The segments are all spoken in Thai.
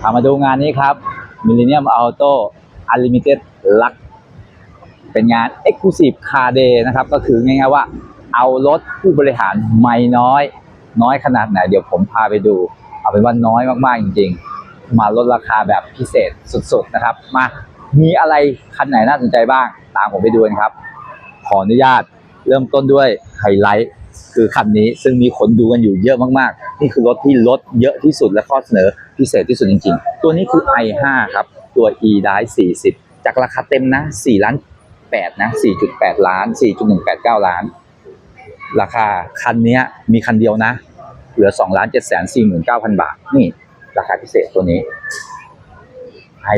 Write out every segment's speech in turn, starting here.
พามาดูงานนี้ครับ Millennium Auto Unlimited Lux เป็นงาน Exclusive Car Day นะครับ ก็คือง่ายๆว่าเอารถผู้บริหารไม่น้อย น้อยขนาดไหน เดี๋ยวผมพาไปดู เอาเป็นว่าน้อยมากๆจริงๆ มาลดราคาแบบพิเศษสุดๆนะครับ มามีอะไรคันไหนน่าสนใจบ้าง ตามผมไปดูกันครับ ขออนุญาตเริ่มต้นด้วยไฮไลท์ คือคันนี้ซึ่งมีคนดูกันอยู่เยอะมากๆ นี่คือรถที่ลดเยอะที่สุดและข้อเสนอพิเศษที่สุดจริงๆ ตัวนี้คือ i5 ครับ ตัว e d i 40 จากราคาเต็มนะ4ล้าน8นะ4.8 ล้าน 4.189 ล้าน ราคาคันนี้มีคันเดียวนะ เหลือ2ล้าน7แสน49,000 บาท นี่ราคาพิเศษตัวนี้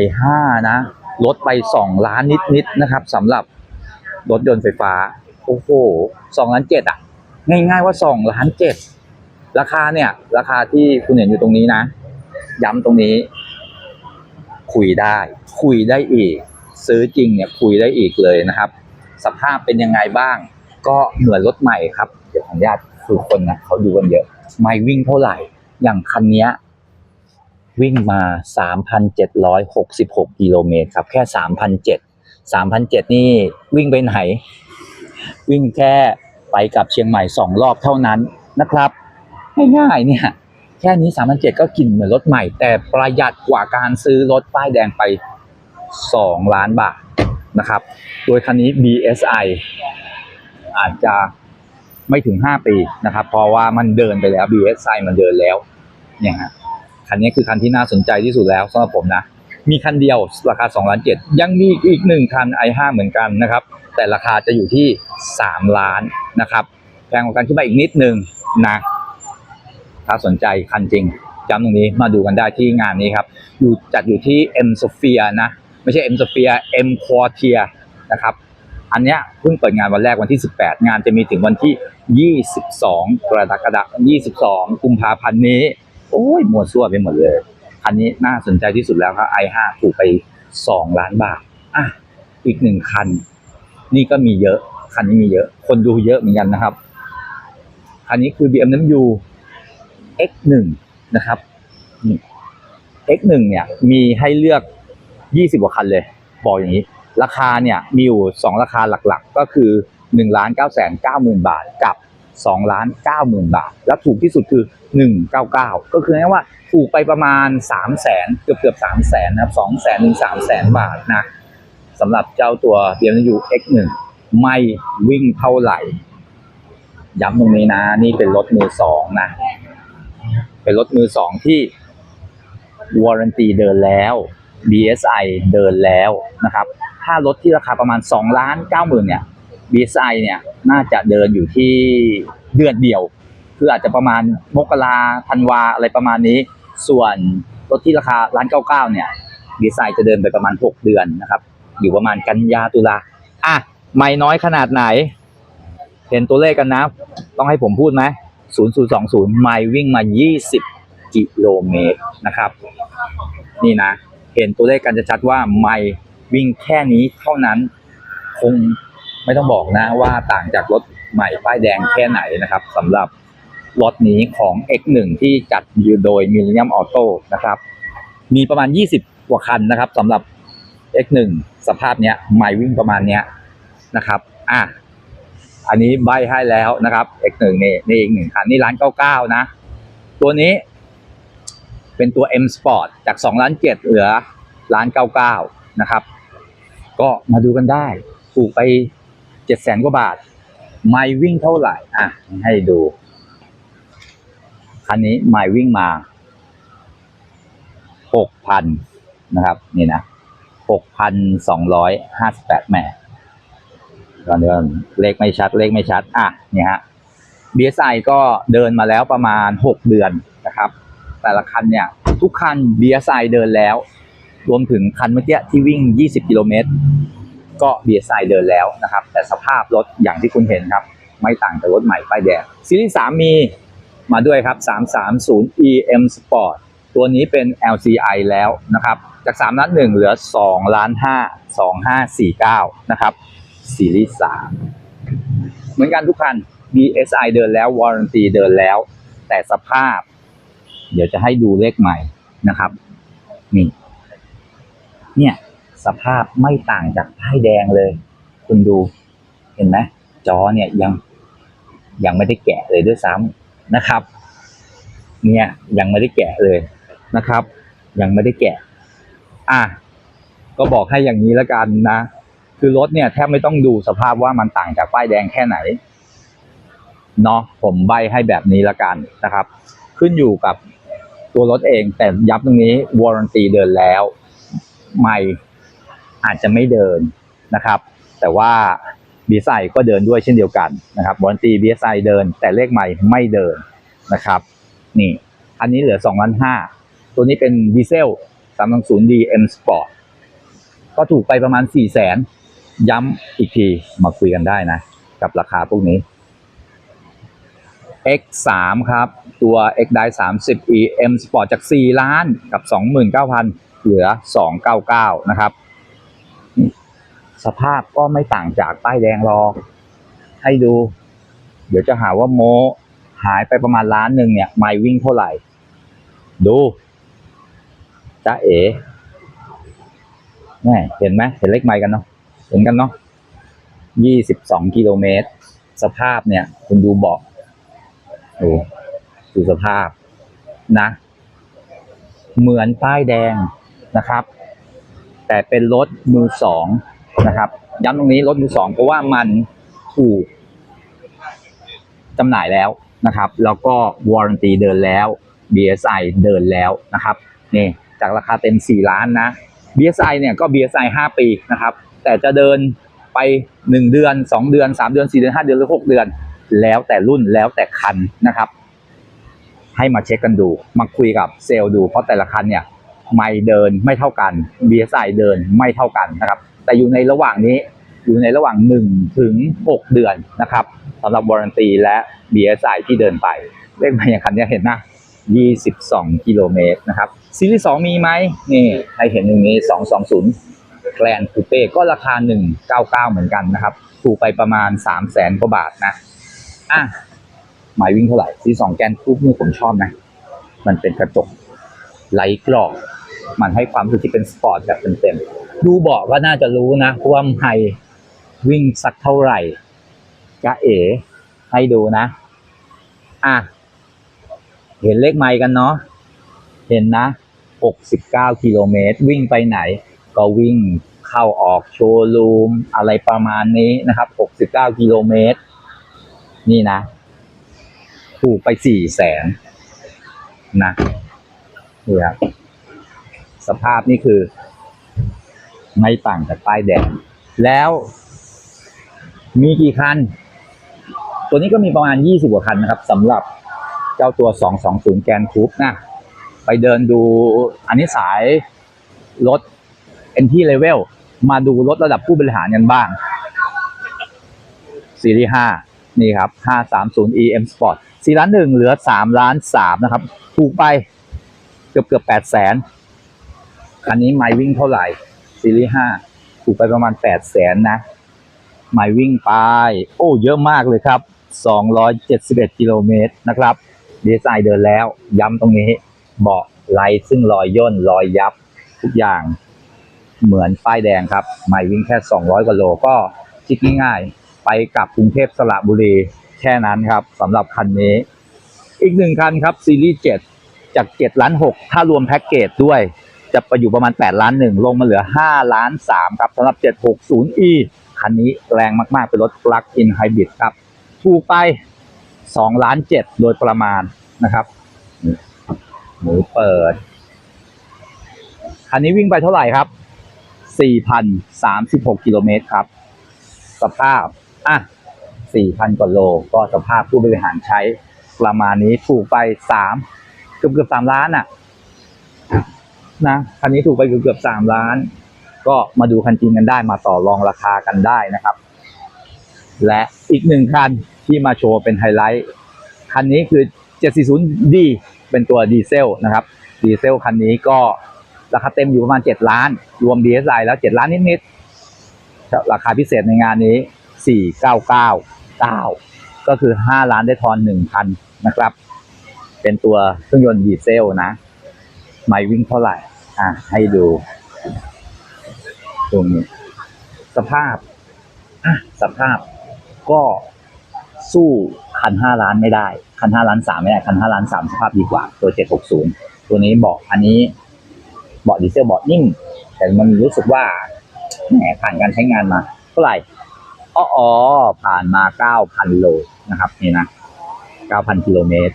i5 นะ ลดไป 2 ล้านนิดๆนะครับสำหรับรถยนต์ไฟฟ้า โอ้โห2ล้าน7อะ ง่ายๆว่า2ล้าน7ราคาเนี่ย ราคาที่คุณเห็นอยู่ตรงนี้นะ ย้ำตรงนี้ คุยได้ คุยได้อีก ซื้อจริงเนี่ยคุยได้อีกเลยนะครับ สภาพเป็นยังไงบ้าง ก็เหมือนรถใหม่ครับ เดี๋ยวขออนุญาตคือคนนะเขาดูกันเยอะ ไม่วิ่งเท่าไหร่ อย่างคันนี้วิ่งมา 3,766กิโลเมตรครับ แค่3,700 3,700นี่วิ่งไปไหน วิ่งแค่ ไปกับเชียงใหม่สองรอบเท่านั้นนะครับง่ายๆเนี่ยแค่นี้3,700ก็กินเหมือนรถใหม่ แต่ประหยัดกว่าการซื้อรถป้ายแดงไป 2 ล้านบาทนะครับ โดยคันนี้ BSI อาจจะไม่ถึง 5 ปีนะครับ เพราะว่ามันเดินไปแล้ว BSI มันเดินแล้วเนี่ยฮะคันนี้คือคันที่น่าสนใจที่สุดแล้วสำหรับผมนะ มีคันเดียวราคา2ล้าน7ยังมีอีกหนึ่งคัน i5 เหมือนกันนะครับ แต่ราคาจะอยู่ที่ 3 ล้านนะครับแพงกว่ากันขึ้นมาอีกนิดนึงนะถ้าสนใจคันจริงจำตรงนี้มาดูกันได้ที่งานนี้ครับ อยู่จัดอยู่ที่ M Sophia นะ ไม่ใช่ M Sophia M Quartier นะครับ อันเนี้ยเพิ่งเปิดงานวันแรกวันที่ 18 งานจะมีถึงวันที่ 22 กรกฎาคม22 กุมภาพันธ์นี้ โอ้ยมัวซั่วไปหมดเลย คันนี้น่าสนใจที่สุดแล้วครับ i5 ถูกไป 2 ล้านบาท อะ อีกหนึ่งคัน นี่ก็มีเยอะ คันนี้มีเยอะ คนดูเยอะเหมือนกันนะครับ คันนี้คือ BMW X1 นะครับ X1 เนี่ยมีให้เลือก 20กว่าคันเลย บอกอย่างนี้ ราคาเนี่ยมีอยู่ 2 ราคาหลักๆ ก็คือ1ล้าน9 9 0 0 0 0 บาทกับ2ล้าน9 0,000 บาท แล้วถูกที่สุดคือ 199 ก็คือง่ายว่าถูกไปประมาณ 3 0 0 0 0 0เกือบเกือบ3 0 0 0 0นะครับ2 0 0 0 0ถึง3 0 0 0 0บาทนะ สำหรับเจ้าตัว BMW X1 ไม่วิ่งเท่าไหร่ ย้ำตรงนี้นะ นี่เป็นรถมือสองนะ เป็นรถมือสองที่วารันตีเดินแล้ว BSI เดินแล้วนะครับ ถ้ารถที่ราคาประมาณ2ล้าน9หมื่นเนี่ย BSI เนี่ยน่าจะเดินอยู่ที่เดือนเดียว คืออาจจะประมาณมกราธันวาอะไรประมาณนี้ ส่วนรถที่ราคาล้านเก้าเก้าเนี่ย BSI จะเดินไปประมาณ 6 เดือนนะครับ อยู่ประมาณกันยาตุลาอะไม่น้อยขนาดไหน เห็นตัวเลขกันนะ ต้องให้ผมพูดไหม0020ไมล์วิ่งมา20กิโลเมตรนะครับ นี่นะ เห็นตัวเลขกันจะชัดว่าไมล์วิ่งแค่นี้เท่านั้น คงไม่ต้องบอกนะว่าต่างจากรถใหม่ป้ายแดงแค่ไหนนะครับสำหรับรถนี้ของ X1 ที่จัดอยู่โดย Millennium Auto นะครับ มีประมาณ 20 กว่าคันนะครับสำหรับ X1 สภาพเนี้ยไมล์วิ่งประมาณเนี้ยนะครับอะอันนี้ใบให้แล้วนะครับ X1 นี่นี่อีกหนึ่งคันนี่ร้าน99นะ ตัวนี้ เป็นตัว M Sport จาก2ล้าน7เหลือล้าน99นะครับ ก็มาดูกันได้ถูกไป7แสนกว่าบาท ไม่วิ่งเท่าไหร่อะให้ดู คันนี้ไม่วิ่งมา 6,000 นะครับ นี่นะ 6,258แหม่ก่อนเดินเลขไม่ชัดเลขไม่ชัด อะเนี่ยฮะ BSI ก็เดินมาแล้วประมาณ 6 เดือนนะครับ แต่ละคันเนี่ย ทุกคัน BSI เดินแล้ว รวมถึงคันเมื่อกี้ที่วิ่ง 20 กิโลเมตร ก็ BSI เดินแล้วนะครับ แต่สภาพรถอย่างที่คุณเห็นครับ ไม่ต่างจากรถใหม่ป้ายแดงซีรีส์3มีมาด้วยครับ 330 EM Sport ตัวนี้เป็น LCI แล้วนะครับ จาก3ล้าน1เหลือ2ล้าน5 2549 นะครับซีรีส์3เหมือนกันทุกคัน BSI เดินแล้ววารันตีเดินแล้ว แต่สภาพ เดี๋ยวจะให้ดูเลขใหม่นะครับ นี่ เนี่ย สภาพไม่ต่างจากป้ายแดงเลย คุณดูเห็นไหมจอเนี่ยยังยังไม่ได้แกะเลยด้วยซ้ำนะครับ เนี่ยยังไม่ได้แกะเลยนะครับ ยังไม่ได้แกะ อะก็บอกให้อย่างนี้แล้วกันนะ คือรถเนี่ยแทบไม่ต้องดูสภาพว่ามันต่างจากป้ายแดงแค่ไหนเนาะผมใบให้แบบนี้ละกันนะครับ ขึ้นอยู่กับตัวรถเองแต่ย้ำตรงนี้วอร์ a n ตีเดินแล้ว ไม่อาจจะไม่เดินนะครับ แต่ว่าบีไซก็เดินด้วยเช่นเดียวกันนะครับวอร์ a n ตีบีไซเดิน แต่เลขใหม่ไม่เดินนะครับ นี่ อันนี้เหลือ2ล้านห้าตัวนี้เป็นดีเซล 320 DM Sport ก็ถูกไปประมาณ 4 0 0แสนย้ำอีกทีมาคุยกันได้นะ กับราคาพวกนี้ X3 ครับ ตัว X d i 30 EM Sport จาก 4 ล้านกับ 29,000 เหลือ 299 นะครับ สภาพก็ไม่ต่างจากป้ายแดงรอ ให้ดู เดี๋ยวจะหาว่าโมหายไปประมาณล้านหนึ่งเนี่ย ไม่วิ่งเท่าไหร่ ดู จ้าเอ๋แม่เห็นไหมเห็นเลขไมค์กันเนาะเห็นกันเนาะยี่สิบสองกิโลเมตร สภาพเนี่ย คุณดูเบาะดูดูสภาพนะ เหมือนป้ายแดงนะครับ แต่เป็นรถมือสองนะครับ ย้ำตรงนี้รถมือสองเพราะว่ามันถูกจำหน่ายแล้วนะครับ แล้วก็วอร์ a n ตีเดินแล้ว BSI เดินแล้วนะครับ นี่ จากราคาเต็ม 4 ล้านนะ BSI เนี่ยก็ BSI 5 ปีนะครับ แต่จะเดินไป 1 เดือน 2 เดือน 3 เดือน 4 เดือน 5 เดือนหรือ 6 เดือน แล้วแต่รุ่นแล้วแต่คันนะครับ ให้มาเช็คกันดู มาคุยกับเซลล์ดู เพราะแต่ละคันเนี่ยไม่เดินไม่เท่ากัน BSI เดินไม่เท่ากันนะครับ แต่อยู่ในระหว่างนี้อยู่ในระหว่าง 1 ถึง 6 เดือนนะครับสำหรับวอร์ a n ตีและ BSI ที่เดินไป เลขมาอย่างคันนี้เห็นนะ 22 กิโลเมตรนะครับ ซีรีส์2มีไหมนี่ใครเห็นตรงนี้ 220 แกลนคูเป้ก็ราคา 199 เหมือนกันนะครับ ถูกไปประมาณ 3 0 0แสนกว่าบาทนะ อะ หมายวิ่งเท่าไหร่ ซีสองแกนคูปนี่ผมชอบนะ มันเป็นกระจกไร้กรอบมันให้ความรู้สึกที่เป็นสปอร์ตแบบเต็มๆ ดูเบาะก็น่าจะรู้นะว่าไฮวิ่งสักเท่าไหร่กะเอ๋ให้ดูนะ อะ เห็นเลขไมล์กันเนาะเห็นนะ 69 กิโลเมตร วิ่งไปไหน ก็วิ่งเข้าออกโชว์รูม อะไรประมาณนี้นะครับ 69 กิโลเมตร นี่นะ ถูกไป 4 แสนนะนี่ครับสภาพนี่คือ ไม่ต่างจากป้ายแดง แล้วมีกี่คัน ตัวนี้ก็มีประมาณ 20 กว่าคันนะครับสำหรับ เจ้าตัว 220 แกนคูปนะไปเดินดูอันนี้สายรถ entry level มาดูรถระดับผู้บริหารกันบ้างซีรีส์5นี่ครับ 530 EM Sport 4ล้าน1เหลือ3ล้าน3นะครับ ถูกไปเกือบเกือบ8แสนคันนี้ไมวิ่งเท่าไหร่ซีรีส์5ถูกไปประมาณ8แสนนะไมวิ่งไป โอ้ เยอะมากเลยครับ 271 กิโลเมตรนะครับ ดีไซน์เดินแล้ว ย้ำตรงนี้ เบาะไลซึ่งรอยย่นรอยยับทุกอย่างเหมือนป้ายแดงครับไม่วิ่งแค่ 200กว่าโลก็คิดง่ายๆ ไปกลับกรุงเทพสระบุรีแค่นั้นครับสำหรับคันนี้ อีกหนึ่งคันครับซีรีส์7จาก7ล้าน6ถ้ารวมแพ็กเกจด้วย จะไปอยู่ประมาณ 8 ล้าน 1 ลงมาเหลือ 5 ล้าน 3 ครับสำหรับ 760e คันนี้แรงมากๆ เป็นรถ plug-in hybrid ครับถูกไป 2ล้าน7โดยประมาณนะครับ หมูเปิด คันนี้วิ่งไปเท่าไหร่ครับ4,036กิโลเมตรครับ สภาพ อะ4,000กว่าโล ก็สภาพผู้บริหารใช้ประมาณนี้ถูกไป3เกือบเกือบ3ล้านอะนะคันนี้ถูกไปเกือบเกือบ3ล้าน ก็มาดูคันจริงกันได้มาต่อรองราคากันได้นะครับ และอีกหนึ่งคันที่มาโชว์เป็นไฮไลท์ คันนี้คือ 740D เป็นตัวดีเซลนะครับ ดีเซลคันนี้ก็ราคาเต็มอยู่ประมาณ 7 ล้าน รวม DSI แล้ว 7 ล้านนิดๆ ราคาพิเศษในงานนี้ 4999 ก็คือ 5 ล้านได้ทอน 1,000 นะครับ เป็นตัวเครื่องยนต์ดีเซลนะ ไม่วิ่งเท่าไหร่ อะ ให้ดู ตรงนี้ สภาพ อะ สภาพ ก็สู้คันห้าล้านไม่ได้ คันห้าล้านสามไม่ได้ คันห้าล้านสามสภาพดีกว่า ตัวเจ็ดหกศูนย์ตัวนี้เบาะอันนี้เบาะดีเซลเบาะนิ่ม แต่มันรู้สึกว่าแหมผ่านการใช้งานมา เท่าไหร่อ๋ออผ่านมาเก้าพันโลนะครับนี่นะเก้าพันกิโลเมตร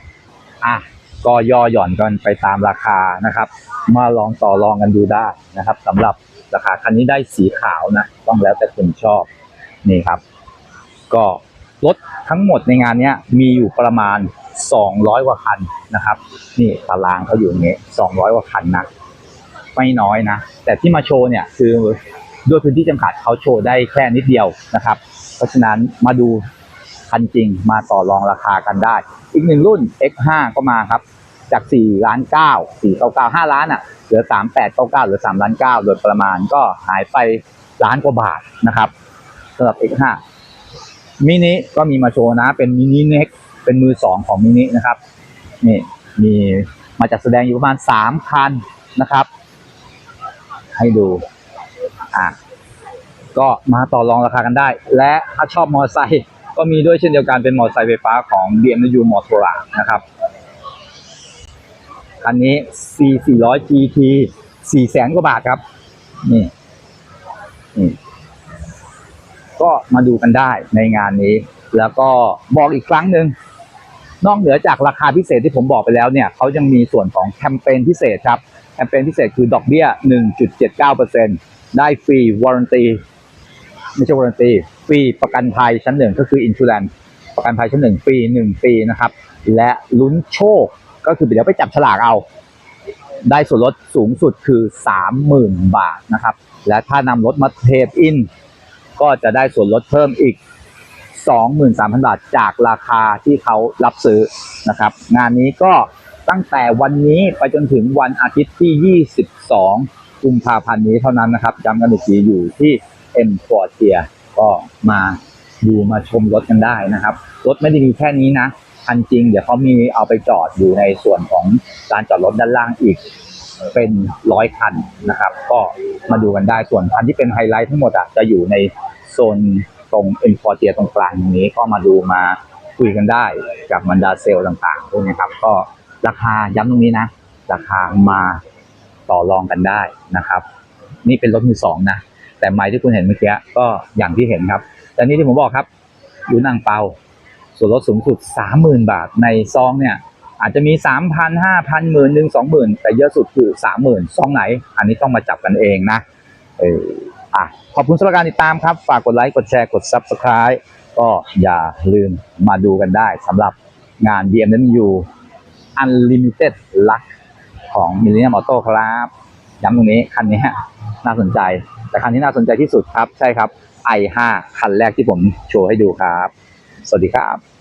อะก็ย่อหย่อนกันไปตามราคานะครับ มาลองต่อรองกันดูได้นะครับสำหรับราคาคันนี้ได้สีขาวนะ ต้องแล้วแต่คนชอบนี่ครับ ก็รถทั้งหมดในงานนี้มีอยู่ประมาณ 200 กว่าคันนะครับ นี่ตารางเขาอยู่อย่างเงี้ย200 กว่าคันนะไม่น้อยนะ แต่ที่มาโชว์เนี่ยคือด้วยพื้นที่จำกัดเขาโชว์ได้แค่นิดเดียวนะครับ เพราะฉะนั้นมาดูคันจริงมาต่อรองราคากันได้ อีกหนึ่งรุ่น X5 ก็มาครับ จาก4ล้าน9 4 9 9 5ล้านอะเหลือ 3 8 9 9เหลือ3ล้าน9โดยประมาณก็หายไปล้านกว่าบาทนะครับสำหรับ X5 มินิก็มีมาโชว์นะ เป็นมินิเน็กเป็นมือสองของมินินะครับนี่มีมาจัดแสดงอยู่ประมาณ3คันนะครับ ให้ดูอะก็มาต่อรองราคากันได้ และถ้าชอบมอเตอร์ไซค์ก็มีด้วยเช่นเดียวกันเป็นมอเตอร์ไซค์ไฟฟ้าของ BMW Motora นะครับคันนี้ C 400 GT 4แสนกว่าบาทครับ นี่นี่ ก็มาดูกันได้ในงานนี้ แล้วก็บอกอีกครั้งหนึ่งนอกเหนือจากราคาพิเศษที่ผมบอกไปแล้วเนี่ยเขายังมีส่วนของแคมเปญพิเศษครับแคมเปญพิเศษคือดอกเบี้ย 1.79%ได้ฟรีวารันตีไม่ใช่วารันตีฟรีประกันภัยชั้นหนึ่งก็คืออินชู a n นประกันภัยชั้นหนึ่งฟรีหนึ่งปีนะครับ และลุ้นโชคก็คือเดี๋ยวไปจับฉลากเอา ได้ส่วนลดสูงสุดคือ 30,000 บาทนะครับ และถ้านำรถมาเทรดอิน ก็จะได้ส่วนลดเพิ่มอีก 23,000 บาทจากราคาที่เขารับซื้อนะครับ งานนี้ก็ตั้งแต่วันนี้ไปจนถึงวันอาทิตย์ที่ 22 กุมภาพันธ์นี้เท่านั้นนะครับย้ำกันอีกทีอยู่ที่ M f o r t i e r ก็มาดูมาชมรถกันได้นะครับ รถไม่ได้มีแค่นี้นะคันจริง เดี๋ยวเขามีเอาไปจอดอยู่ในส่วนของลานจอดรถด้านล่างอีก เป็นร้อยคันนะครับ ก็มาดูกันได้ส่วนคันที่เป็นไฮไลท์ทั้งหมดอะจะอยู่ในโซนตรงเอ็นฟอร์เจียตรงกลางตรงนี้ก็มาดูมาคุยกันได้กับบรรดาเซลล์ต่างๆพวกนี้ครับ ก็ราคาย้ำตรงนี้นะ ราคามาต่อรองกันได้นะครับ นี่เป็นรถมือสองนะ แต่ไม้ที่คุณเห็นเมื่อกี้ก็อย่างที่เห็นครับ แต่นี่ที่ผมบอกครับอยู่นางเปาส่วนลดสูงสุดสามหมื่นบาทในซองเนี่ย อาจจะมีสามพันห้าพันหมื่นหนึ่งสองหมื่นแต่เยอะสุดคือสามหมื่นซองไหน อันนี้ต้องมาจับกันเองนะเอออะขอบคุณสำหรับการติดตามครับ ฝากกดไลค์กดแชร์กด Subscribe ก็อย่าลืมมาดูกันได้สำหรับงาน BMW Unlimited Luck ของ Millennium Auto ครับย้ำตรงนี้คันนี้น่าสนใจ แต่คันที่น่าสนใจที่สุดครับ ใช่ครับ i5 คันแรกที่ผมโชว์ให้ดูครับ สวัสดีครับ